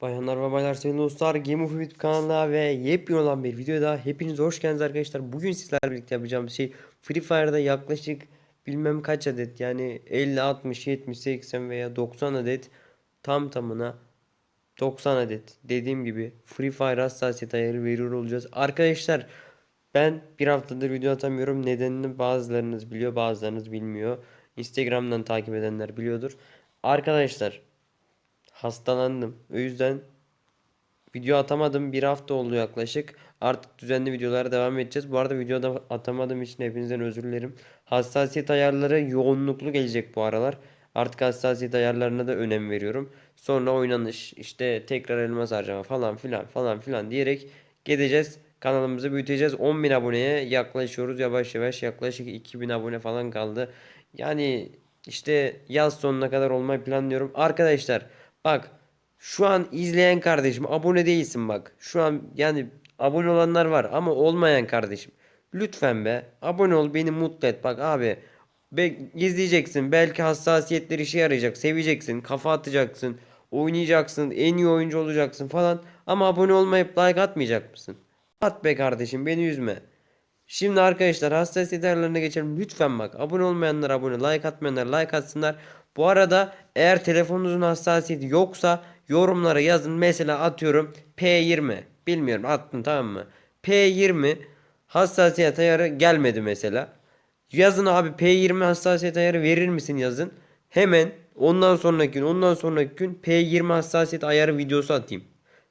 Bayanlar ve baylar sevgili dostlar Game of Youth kanalına ve yepyeni olan bir videoya daha hepiniz hoş geldiniz arkadaşlar. Bugün sizlerle birlikte yapacağım şey Free Fire'da yaklaşık bilmem kaç adet yani 50, 60, 70, 80 veya 90 adet tam tamına 90 adet dediğim gibi Free Fire hassasiyet ayarı veriyor olacağız. Arkadaşlar ben bir haftadır video atamıyorum. Nedenini bazılarınız biliyor bazılarınız bilmiyor. Instagram'dan takip edenler biliyordur. Arkadaşlar hastalandım. O yüzden video atamadım. Bir hafta oldu yaklaşık. Artık düzenli videolara devam edeceğiz. Bu arada videoda atamadığım için hepinizden özür dilerim. Hassasiyet ayarları yoğunluklu gelecek bu aralar. Artık hassasiyet ayarlarına da önem veriyorum. Sonra oynanış, işte tekrar elmas harcama falan filan falan filan diyerek gideceğiz. Kanalımızı büyüteceğiz. 10.000 aboneye yaklaşıyoruz. Yavaş yavaş yaklaşık 2000 abone falan kaldı. Yani işte yaz sonuna kadar olmayı planlıyorum. Arkadaşlar Bak şu an izleyen kardeşim abone değilsin bak. Şu an yani abone olanlar var ama olmayan kardeşim. Lütfen be abone ol beni mutlu et bak abi. Be izleyeceksin belki hassasiyetler işe yarayacak seveceksin kafa atacaksın oynayacaksın en iyi oyuncu olacaksın falan ama abone olmayıp like atmayacak mısın? At be kardeşim beni üzme. Şimdi arkadaşlar hassasiyet ayarlarına geçelim. Lütfen bak abone olmayanlar abone, like atmayanlar like atsınlar. Bu arada eğer telefonunuzun hassasiyeti yoksa yorumlara yazın. Mesela atıyorum P20. Bilmiyorum attım tamam mı? P20 hassasiyet ayarı gelmedi mesela. Yazın abi P20 hassasiyet ayarı verir misin yazın. Hemen ondan sonraki gün ondan sonraki gün P20 hassasiyet ayarı videosu atayım.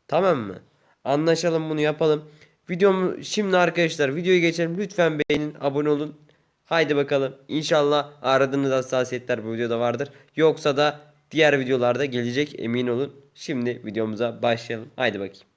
Tamam mı? Anlaşalım bunu yapalım. Videomu şimdi arkadaşlar videoya geçelim. Lütfen beğenin, abone olun. Haydi bakalım. İnşallah aradığınız hassasiyetler bu videoda vardır. Yoksa da diğer videolarda gelecek emin olun. Şimdi videomuza başlayalım. Haydi bakayım.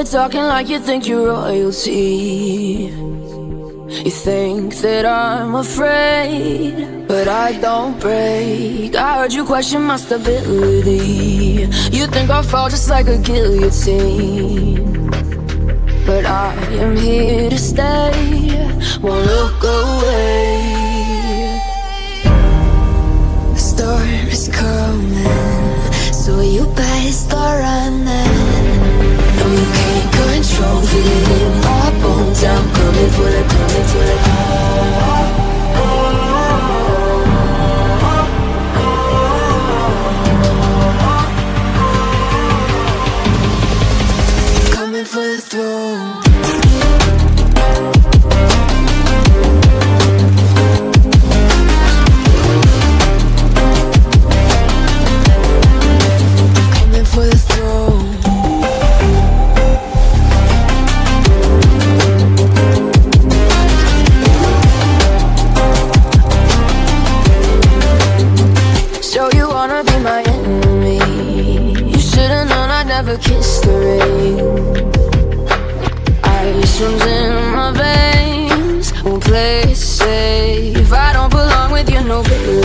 You're talking like you think you're royalty. You think that I'm afraid, but I don't break. I heard you question my stability. You think I'll fall just like a guillotine. But I am here to stay. Won't look away. wanna be my enemy. You should've known I'd never kiss the rain. Ice runs in my veins. Won't play it safe. I don't belong with you, no baby.